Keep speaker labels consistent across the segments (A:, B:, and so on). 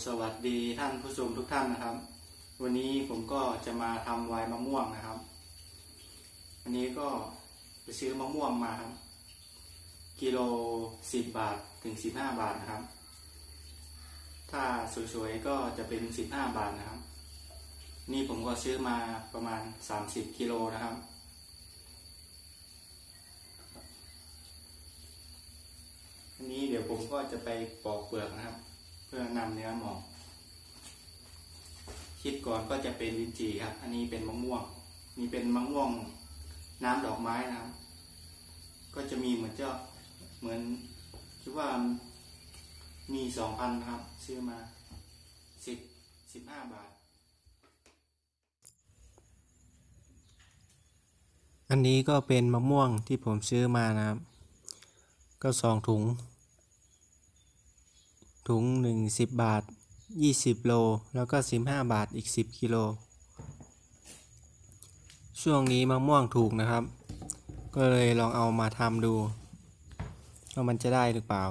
A: สวัสดีท่านผู้ชมทุกท่านนะครับ วันนี้ผมก็จะมาทำไวน์มะม่วงนะครับ อันนี้ก็ไปซื้อมะม่วงมาครับ กิโลสิบบาทถึงสิบห้าบาทนะครับ ถ้าสวยๆก็จะเป็นสิบห้าบาทนะครับ นี่ผมก็ซื้อมาประมาณสามสิบกิโลนะครับอันนี้เดี๋ยวผมก็จะไปปอกเปลือกนะครับ พื่อนำเนื้อหมอกคิดก่อนก็จะเป็นลินจีครับ อันนี้เป็นมะม่วงนี่เป็นมะม่วงน้ำดอกไม้นะครับ ก็จะมีเหมือนเจ้าเหมือนคิดว่ามีสองพันครับ ซื้อมาสิบสิบห้าบาท
B: อันนี้ก็เป็นมะม่วงที่ผมซื้อมานะครับ ก็สองถุง ถุงหนึ่งสิบบาทยี่สิบโล แล้วก็สิบห้าบาทอีกสิบกิโล ช่วงนี้มะม่วงถูกนะครับ ก็เลยลองเอามาทำดูว่ามันจะได้หรือเปล่า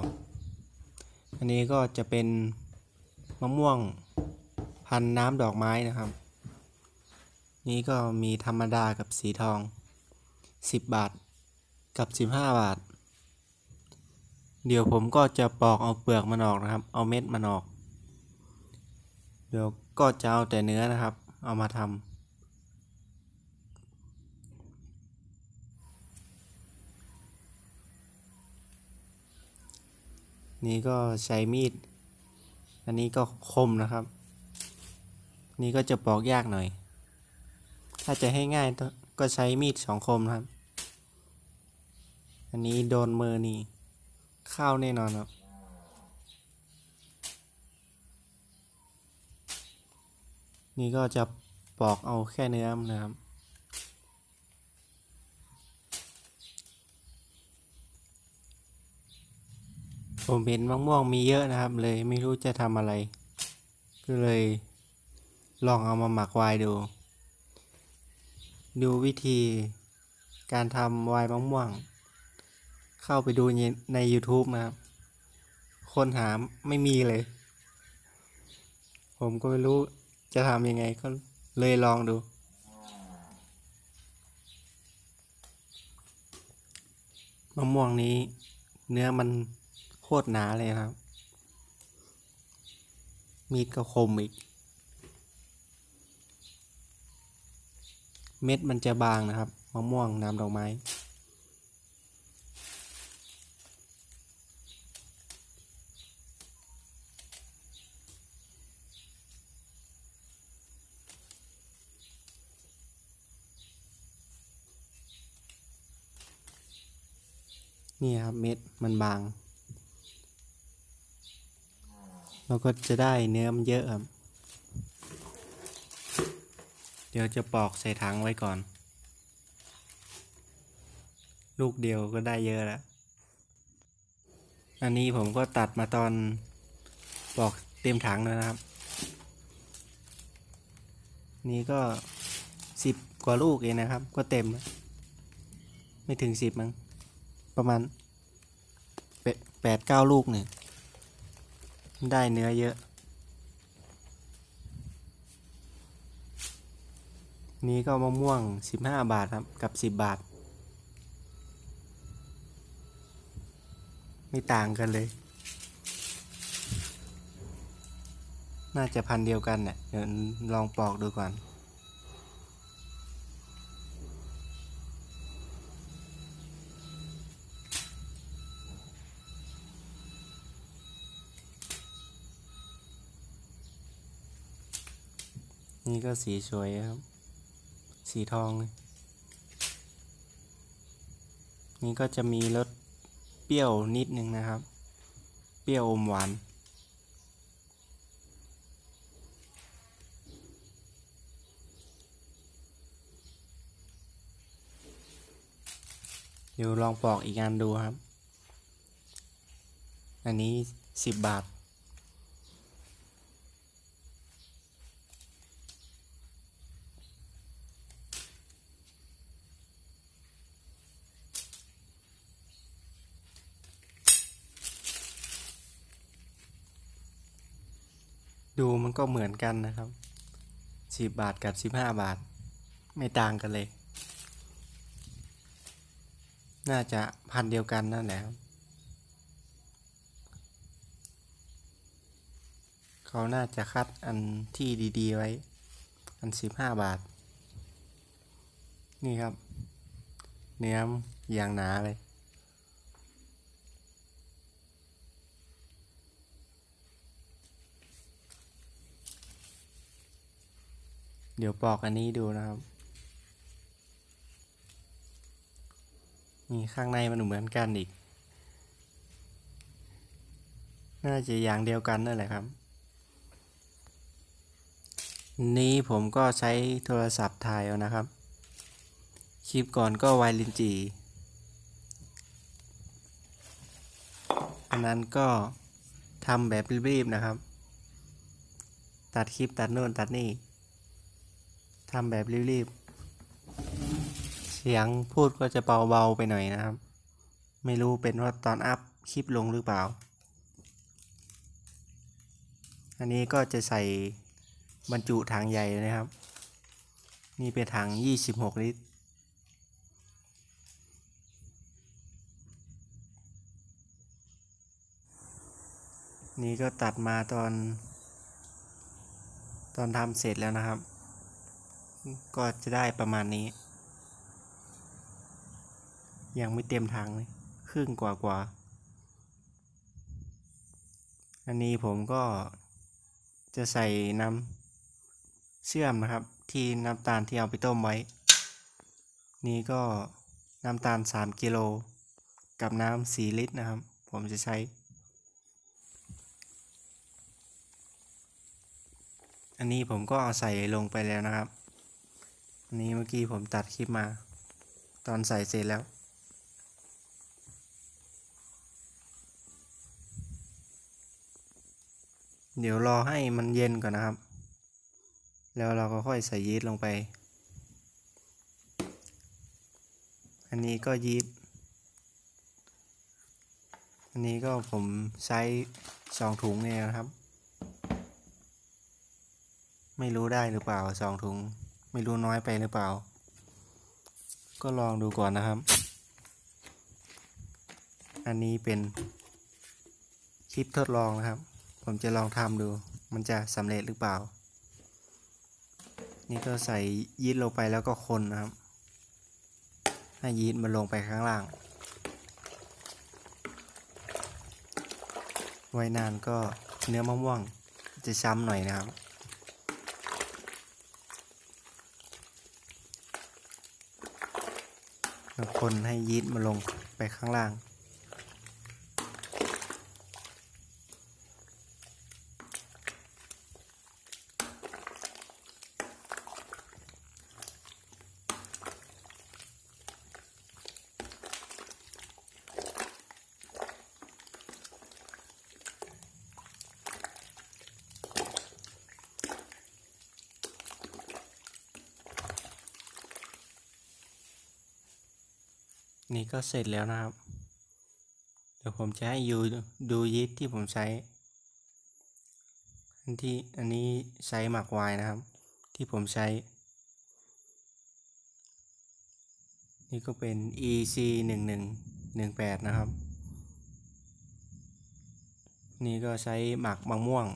B: อันนี้ก็จะเป็นมะม่วงพันน้ำดอกไม้นะครับ นี่ก็มีธรรมดากับสีทอง 10 บาทกับ 15 บาท เดี๋ยวผมก็จะปอกเอาเปลือกมันออกนะครับ เอาเม็ดมันออก เดี๋ยวก็จะเอาแต่เนื้อนะครับ เอามาทำนี่ก็ใช้มีด อันนี้ก็คมนะครับ นี่ก็จะปอกยากหน่อย ถ้าจะให้ง่ายก็ใช้มีดสองคมนะครับ อันนี้โดนมือนี่ ข้าวแน่นอนครับ นี่ก็จะปอกเอาแค่เนื้อมันะครับผมเห็นมะม่วงมีเยอะนะครับ เลยไม่รู้จะทำอะไร ก็เลยลองเอามาหมักไวน์ดู ดูวิธีการทำไวน์มะม่วง เข้าไปดูใน YouTube นะครับคนหาไม่มีเลย ผมก็ไม่รู้จะทำยังไงก็เลยลองดู มะม่วงนี้ เนื้อมันโคตรหนาเลยครับ มีดก็คมอีก เม็ดมันจะบางนะครับ มะม่วงน้ำดอกไม้ นี่ครับเม็ดมันบาง เราก็จะได้เนื้อมันเยอะครับเดี๋ยวจะปอกใส่ถังไว้ก่อน ลูกเดียวก็ได้เยอะแล้ว อันนี้ผมก็ตัดมาตอนปอกเต็มถังแล้วนะครับ นี่ก็สิบกว่าลูกเองนะครับ ก็เต็ม ไม่ถึงสิบมั้ง ประมาณแปดเก้าลูกเนี่ยได้เนื้อเยอะ นี้ก็มะม่วงสิบห้าบาทครับ กับสิบบาท ไม่ต่างกันเลย น่าจะพันเดียวกันเนี่ยเดี๋ยวลองปอกดูก่อน นี่ก็สีสวยครับ สีทองเลยนี่ก็จะมีรสเปรี้ยวนิดนึงนะครับ เปรี้ยวอมหวาน เดี๋ยวลองปอกอีกอันดูครับ อันนี้สิบบาท ก็เหมือนกันนะครับสิบบาทกับสิบห้าบาท ไม่ต่างกันเลย น่าจะพันเดียวกันนั่นแหละเขาน่าจะคัดอันที่ดีๆไว้ อันสิบห้าบาท นี่ครับ เนื้ออย่างหนาเลย เดี๋ยวปอกอันนี้ดูนะครับ นี่ข้างในมันเหมือนกันอีก น่าจะอย่างเดียวกันนั่นแหละครับ นี้ผมก็ใช้โทรศัพท์ถ่ายเอานะครับ คลิปก่อนก็ไวลินจีอันนั้นก็ทำแบบรีบๆนะครับ ตัดคลิปตัดโน่นตัดนี่ ทำแบบรีบๆ เสียงพูดก็จะเบาๆไปหน่อยนะครับ ไม่รู้เป็นว่าตอนอัพคลิปลงหรือเปล่า อันนี้ก็จะใส่บรรจุถังใหญ่เลยนะครับ นี่เป็นถัง 26 ลิตรนี่ก็ตัดมาตอน ตอนทำเสร็จแล้วนะครับ ก็จะได้ประมาณนี้ ยังไม่เต็มถังเลยครึ่งกว่ากว่า อันนี้ผมก็จะใส่น้ำเชื่อมนะครับ ที่น้ำตาลที่เอาไปต้มไว้ นี่ก็น้ำตาล 3 กิโล กับน้ำ4ลิตรนะครับ ผมจะใช้ อันนี้ผมก็เอาใส่ลงไปแล้วนะครับ นี้เมื่อกี้ผมตัดคลิปมา ตอนใส่เสร็จแล้ว เดี๋ยวรอให้มันเย็นก่อนนะครับ แล้วเราก็ค่อยใส่ยีสต์ลงไป อันนี้ก็ยีสต์อันนี้ก็ผมใช้สองถุงเนี่ยนะครับ ไม่รู้ได้หรือเปล่าสองถุง ไม่รู้น้อยไปหรือเปล่า ก็ลองดูก่อนนะครับ อันนี้เป็นคลิปทดลองนะครับ ผมจะลองทำดู มันจะสำเร็จหรือเปล่า นี่ก็ใส่ยีสต์ลงไปแล้วก็คนนะครับ ให้ยีสต์มันลงไปข้างล่าง ไว้นานก็เนื้อมะม่วงจะช้ำหน่อยนะครับ แล้ว คนให้ยีสต์มาลงไปข้างล่าง นี่ก็เสร็จแล้วนะครับ เดี๋ยวผมจะให้ยูดูยีสต์ที่ผมใช้ อันที่อันนี้ใช้หมักไวน์นะครับ ที่ผมใช้ นี่ก็เป็น EC หนึ่งหนึ่งหนึ่งแปดนะครับ นี่ก็ใช้หมักมะม่วง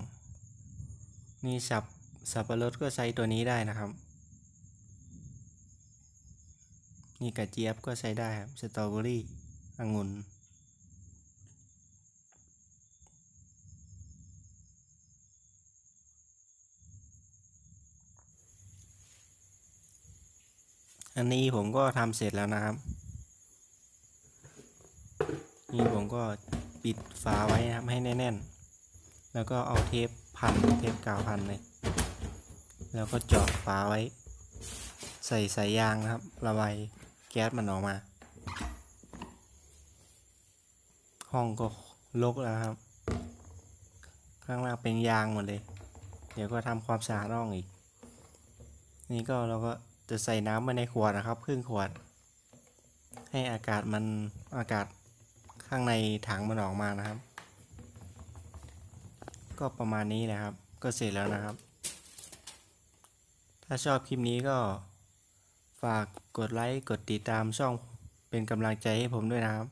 B: นี่สับสับปะรดก็ใช้ตัวนี้ได้นะครับ นี่กระเจี๊ยบก็ใช้ได้ครับ สตรอเบอรี่องุ่นอันนี้ผมก็ทำเสร็จแล้วนะครับ นี่ผมก็ปิดฝาไว้นะครับให้แน่นๆ แล้วก็เอาเทปพันเทปกาวพันเลย แล้วก็เจาะฝาไว้ ใส่สายยางนะครับ ระบาย ก๊สมันออกมา ห้องก็รกแล้วครับ ข้างล่างเป็นยางหมดเลย เดี๋ยวก็ทำความสะอาดห้องอีก นี่ก็เราก็จะใส่น้ำมาในขวดนะครับครึ่งขวด ให้อากาศมันอากาศข้างในถังมันออกมานะครับ ก็ประมาณนี้นะครับ ก็เสร็จแล้วนะครับ ถ้าชอบคลิปนี้ก็ ฝากกดไลค์ กดติดตามช่องเป็นกำลังใจให้ผมด้วยนะครับ